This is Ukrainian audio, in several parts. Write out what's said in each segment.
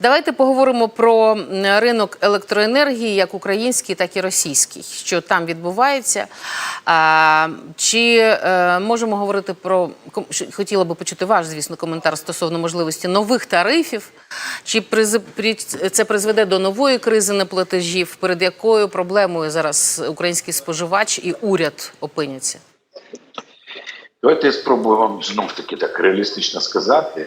Давайте поговоримо про ринок електроенергії, як український, так і російський. Що там відбувається? Чи е, можемо говорити про хотіла би почути ваш, звісно, коментар стосовно можливості нових тарифів? Чи це призведе до нової кризи неплатежів, перед якою проблемою зараз український споживач і уряд опиняться? Давайте я спробую вам знов таки так реалістично сказати.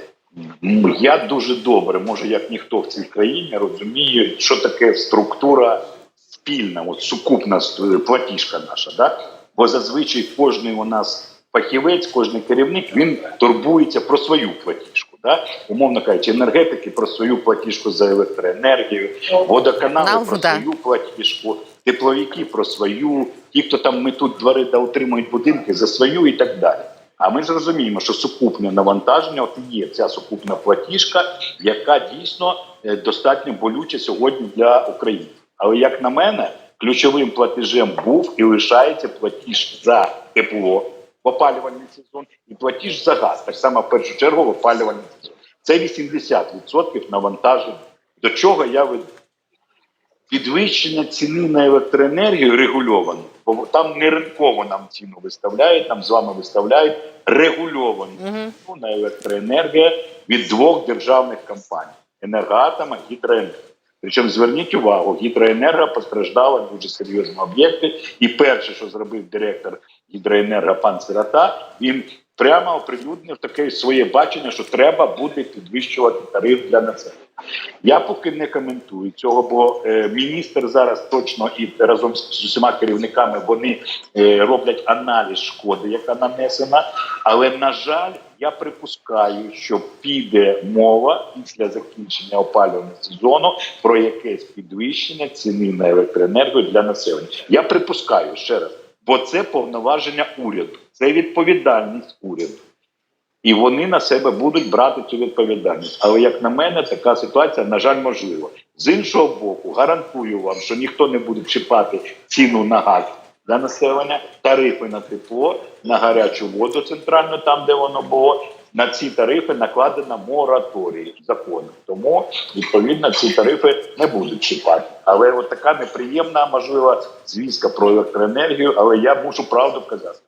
М, Я дуже добре, може як ніхто в цій країні розумію, що таке структура спільна, от сукупна платіжка наша. Да? Бо зазвичай кожний у нас фахівець, кожний керівник він турбується про свою платіжку. Да? Умовно кажучи, енергетики про свою платіжку за електроенергію, водоканали Нам, про да. свою платіжку, тепловики про свою, ті, хто там ми тут двори та утримують будинки за свою і так далі. А ми ж розуміємо, що сукупне навантаження от є ця сукупна платіжка, яка дійсно е, достатньо болюча сьогодні для України. Але як на мене, ключовим платежем був і лишається платіж за тепло в опалювальний сезон і платіж за газ, так само в першу чергу в опалювальний сезон. Це 80% навантажень. До чого я веду? Підвищення ціни на електроенергію регульовано, бо там не ринково нам ціну виставляють, нам з вами виставляють регульовану ціну на електроенергію від двох державних компаній енергоатома і гідроенерго. Причому зверніть увагу, гідроенерго постраждала дуже серйозно об'єкти. І перше, що зробив директор гідроенерго пан Сирота, він прямо оприлюднив таке своє бачення, що треба буде підвищувати тариф для населення. Я поки не коментую цього, бо е, міністр зараз точно і разом з, усіма керівниками вони е, роблять аналіз шкоди, яка нанесена. Але на жаль, я припускаю, що піде мова після закінчення опалювального сезону про якесь підвищення ціни на електроенергію для населення. Я припускаю ще раз, бо це повноваження уряду, це відповідальність уряду. І вони на себе будуть брати цю відповідальність. Але як на мене, така ситуація, на жаль, можлива. З іншого боку, гарантую вам, що ніхто не буде чіпати ціну на газ для населення, тарифи на тепло, на гарячу воду центральну, там де воно було. На ці тарифи накладено мораторій закону. Тому відповідно ці тарифи не будуть чіпати. Але от така неприємна, можливо, звістка про електроенергію. Але я мушу правду казати.